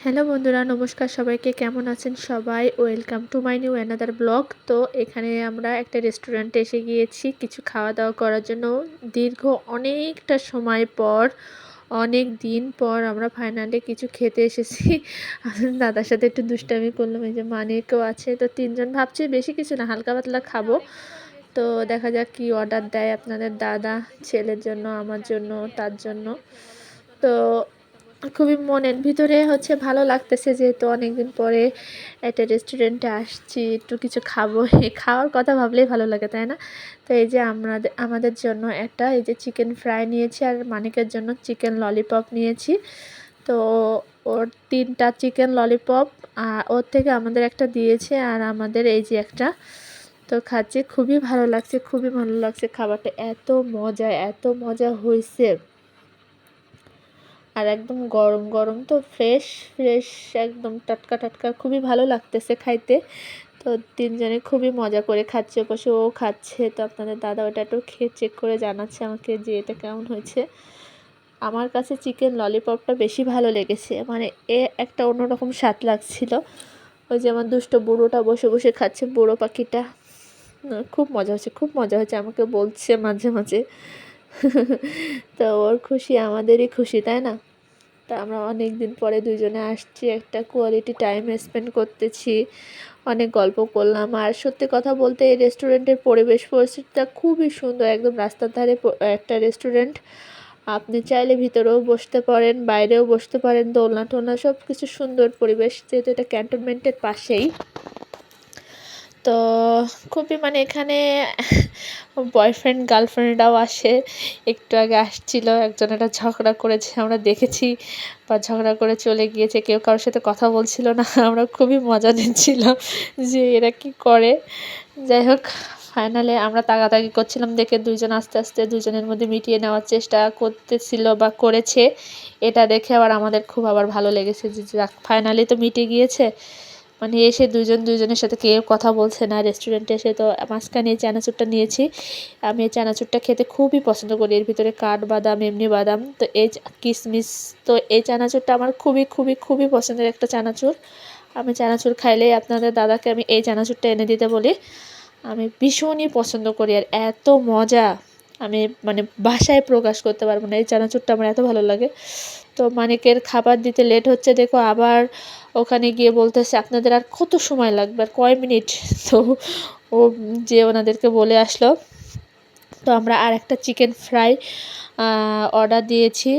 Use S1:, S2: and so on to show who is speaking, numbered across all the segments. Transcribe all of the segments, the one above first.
S1: Hello বন্ধুরা, নমস্কার সবাইকে। কেমন আছেন সবাই? Welcome to my new another blog তো এখানে আমরা একটা রেস্টুরেন্টে এসে গিয়েছি। কিছু খাওয়া দাওয়া করার জন্য। দীর্ঘ অনেকটা সময় পর, অনেক দিন পর আমরা ফাইনালে কিছু খেতে এসেছি। দাদার সাথে একটু দুষ্টামি করলাম। এই যে মানিকও আছে। তো তিনজন ভাবছি বেশি কিছু না, হালকা পাতলা খাব। তো দেখা যাক কি অর্ডার দেয় আপনাদের দাদা ছেলের জন্য, আমার জন্য, তার জন্য। তো খুবই মনের ভিতরে হচ্ছে ভালো লাগতেছে যেহেতু অনেকদিন পরে একটা রেস্টুরেন্টে আসছি, একটু কিছু খাব। খাওয়ার কথা ভাবলেই ভালো লাগে, তাই না? তো এই যে আমাদের আমাদের জন্য একটা এই যে চিকেন ফ্রাই নিয়েছি আর মানিকের জন্য চিকেন ললিপপ নিয়েছি। তো ওর তিনটা চিকেন ললিপপ আর ওর থেকে আমাদের একটা দিয়েছে আর আমাদের এই যে একটা। তো খাচ্ছি, খুবই ভালো লাগছে, খুবই ভালো লাগছে খাবারটা। এত মজা এত মজা হয়েছে আর একদম গরম গরম তো ফ্রেশ ফ্রেশ একদম টাটকা টাটকা। খুবই ভালো লাগতেছে খাইতে। তো তিনজনে খুবই মজা করে খাচ্ছে বসে ও খাচ্ছে। তো আপনাদের দাদা ওটা একটু খেয়ে চেক করে জানাচ্ছে আমাকে যে এটা কেমন হয়েছে। আমার কাছে চিকেন ললিপপটা বেশি ভালো লেগেছে। মানে এ একটা অন্যরকম স্বাদ লাগছিল। ওই যে আমার দুষ্ট বুড়োটা বসে বসে খাচ্ছে বুড়ো পাখিটা। খুব মজা হচ্ছে, খুব মজা হচ্ছে। আমাকে বলছে মাঝে মাঝে। তো ওর খুশি, আমাদেরই খুশি, তাই না? তা আমরা অনেক দিন পরে দুজনে আসছি, একটা কোয়ালিটি টাইম স্পেন্ড করতেছি, অনেক গল্প করলাম। আর সত্যি কথা বলতে এই রেস্টুরেন্টের পরিবেশ পরিস্থিতিটা খুবই সুন্দর, একদম রাস্তার ধারে একটা রেস্টুরেন্ট আপনি চাইলে ভিতরেও বসতে পারেন, বাইরেও বসতে পারেন দোলনা টোলনা সব কিছু সুন্দর পরিবেশ, যেহেতু এটা ক্যান্টনমেন্টের পাশেই। তো খুবই মানে এখানে বয়ফ্রেন্ড গার্লফ্রেন্ডরাও আসে। একটু আগে আসছিল, একজন একটা ঝগড়া করেছে, আমরা দেখেছি বা ঝগড়া করে চলে গিয়েছে, কেউ কারোর সাথে কথা বলছিল না, আমরা খুবই মজা নিচ্ছিলাম যে এরা কি করে। যাই হোক ফাইনালে আমরা তাগাতাগি করছিলাম, দেখে দুইজন আস্তে আস্তে দুজনের মধ্যে মিটিয়ে নেওয়ার চেষ্টা করতেছিল বা করেছে। এটা দেখে আবার আমাদের খুব আবার ভালো লেগেছে যে ফাইনালি তো মিটে গিয়েছে। মানে এসে দুজন দুজনের সাথে কেউ কথা বলছে না রেস্টুরেন্টে এসে তো মাঝখানে এই চানাচুরটা নিয়েছি। আমি এই চানাচুরটা খেতে খুবই পছন্দ করি, এর ভিতরে কাঠ বাদাম, এমনি বাদাম। তো এই কিশমিশ তো এই চানাচুরটা আমার খুবই খুবই খুবই পছন্দের একটা চানাচুর। আমি চানাচুর খাইলেই আপনাদের দাদাকে আমি এই চানাচুরটা এনে দিতে বলি। আমি ভীষণই পছন্দ করি আর এত মজা। আমি মানে ভাষায় প্রকাশ করতে পারব না। এই চানাচুরটা আমার এত ভালো লাগে। তো মানিকের খাবার দিতে লেট হচ্ছে। দেখো আবার ওখানে গিয়ে বলতেছে, আপনাদের আর কত সময় লাগবে? আর কয় মিনিট? তো ও যে ওনাদেরকে বলে আসলো। তো আমরা আর একটা চিকেন ফ্রাই অর্ডার দিয়েছি।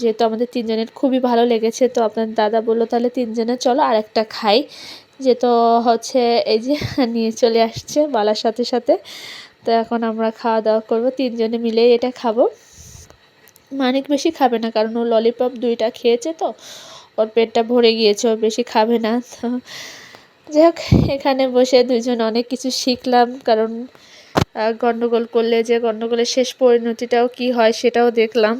S1: যেহেতু আমাদের তিনজনের খুবই ভালো লেগেছে, তো আপনার দাদা বলল, তাহলে তিনজনে চলো আর একটা খাই। যে তো হচ্ছে এই যে নিয়ে চলে আসছে, বালার সাথে সাথে। তো এখন আমরা খাওয়া দাওয়া করব, তিনজনে মিলেই এটা খাব। মানিক বেশি খাবে না, কারণ ও ললিপপ দুইটা খেয়েছে তো, ওর পেটটা ভরে গিয়েছে, ও বেশি খাবে না। তো যাই এখানে বসে দুজন অনেক কিছু শিখলাম, কারণ গণ্ডগোল করলে যে গণ্ডগোলের শেষ পরিণতিটাও কি হয় সেটাও দেখলাম।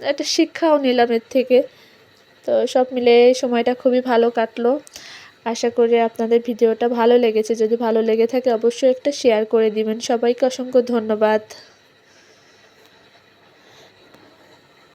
S1: একটা শিক্ষাও নিলাম এর থেকে। তো সব মিলে সময়টা খুবই ভালো কাটলো। আশা করি আপনাদের ভিডিওটা ভালো লেগেছে। যদি ভালো লেগে থাকে, অবশ্যই একটা শেয়ার করে দিবেন। সবাইকে অসংখ্য ধন্যবাদ।